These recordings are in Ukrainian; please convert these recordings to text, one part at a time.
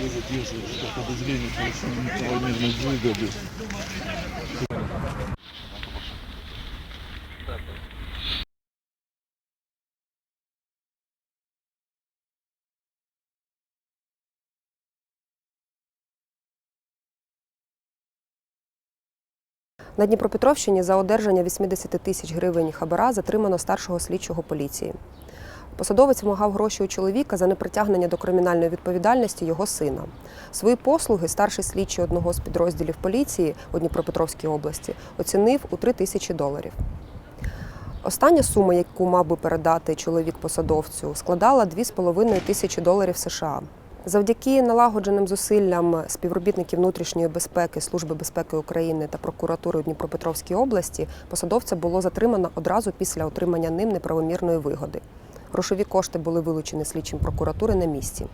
Вывод если что подозрение, что неправомерной выгоды. На Дніпропетровщині за одержання 80 тисяч гривень хабара затримано старшого слідчого поліції. Посадовець вимагав гроші у чоловіка за непритягнення до кримінальної відповідальності його сина. Свої послуги старший слідчий одного з підрозділів поліції у Дніпропетровській області оцінив у 3 тисячі доларів. Остання сума, яку мав би передати чоловік посадовцю, складала 2,5 тисячі доларів США. Завдяки налагодженим зусиллям співробітників внутрішньої безпеки Служби безпеки України та прокуратури у Дніпропетровській області посадовця було затримано одразу після отримання ним неправомірної вигоди. Грошові кошти були вилучені слідчим прокуратури на місці.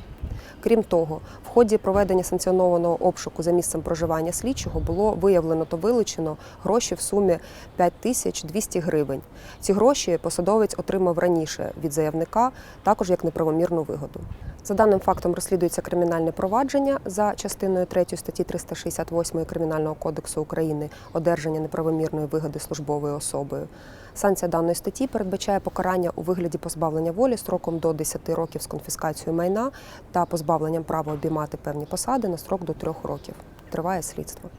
Крім того, в ході проведення санкціонованого обшуку за місцем проживання слідчого було виявлено та вилучено гроші в сумі 5200 гривень. Ці гроші посадовець отримав раніше від заявника, також як неправомірну вигоду. За даним фактом розслідується кримінальне провадження за частиною 3 статті 368 Кримінального кодексу України одержання неправомірної вигоди службовою особою. Санкція даної статті передбачає покарання у вигляді позбавлення волі строком до 10 років з конфіскацією майна та позбавленням права обіймати певні посади на строк до 3 років. Триває слідство.